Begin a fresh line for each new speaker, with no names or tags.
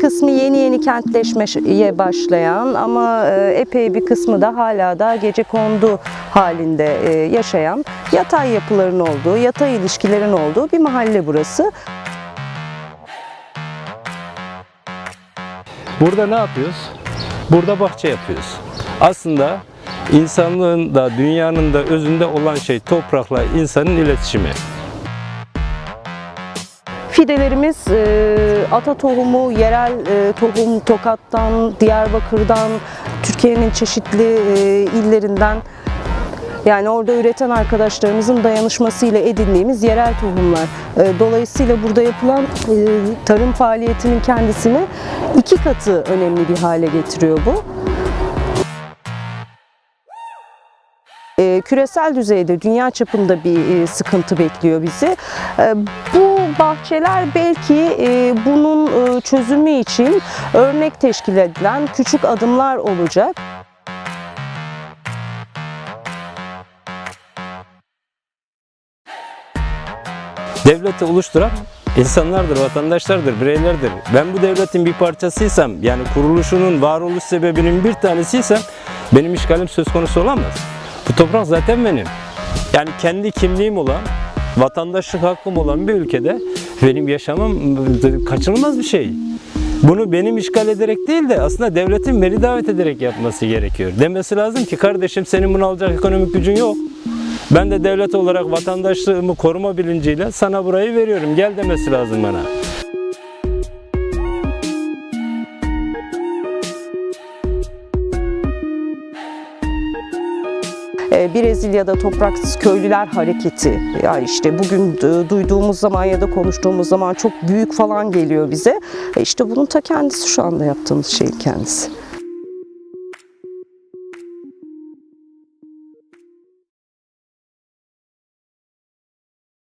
kısmı yeni yeni kentleşmeye başlayan ama e, epey bir kısmı da hala da gece kondu halinde e, yaşayan yatay yapıların olduğu, yatay ilişkilerin olduğu bir mahalle burası.
Burada ne yapıyoruz? Burada bahçe yapıyoruz. Aslında insanlığın da dünyanın da özünde olan şey toprakla insanın iletişimi.
Fidelerimiz e, ata tohumu, yerel e, tohum Tokat'tan, Diyarbakır'dan, Türkiye'nin çeşitli e, illerinden yani orada üreten arkadaşlarımızın dayanışmasıyla edindiğimiz yerel tohumlar. Dolayısıyla burada yapılan tarım faaliyetinin kendisini iki katı önemli bir hale getiriyor bu. Küresel düzeyde, dünya çapında bir e, sıkıntı bekliyor bizi. E, bu bahçeler belki e, bunun çözümü için örnek teşkil edilen küçük adımlar olacak.
Devleti oluşturan insanlardır, vatandaşlardır, bireylerdir. Ben bu devletin bir parçasıysam, yani kuruluşunun, varoluş sebebinin bir tanesiysem benim işgalim söz konusu olamaz. Bu toprak zaten benim. Yani kendi kimliğim olan, vatandaşlık hakkım olan bir ülkede benim yaşamım kaçınılmaz bir şey. Bunu benim işgal ederek değil de aslında devletin beni davet ederek yapması gerekiyor. Demesi lazım ki kardeşim senin bunu alacak ekonomik gücün yok. Ben de devlet olarak vatandaşlığımı koruma bilinciyle sana burayı veriyorum. Gel demesi lazım bana.
Brezilya'da topraksız köylüler hareketi. Ya işte bugün e, duyduğumuz zaman ya da konuştuğumuz zaman çok büyük falan geliyor bize. E işte bunun ta kendisi şu anda yaptığımız şeyin kendisi.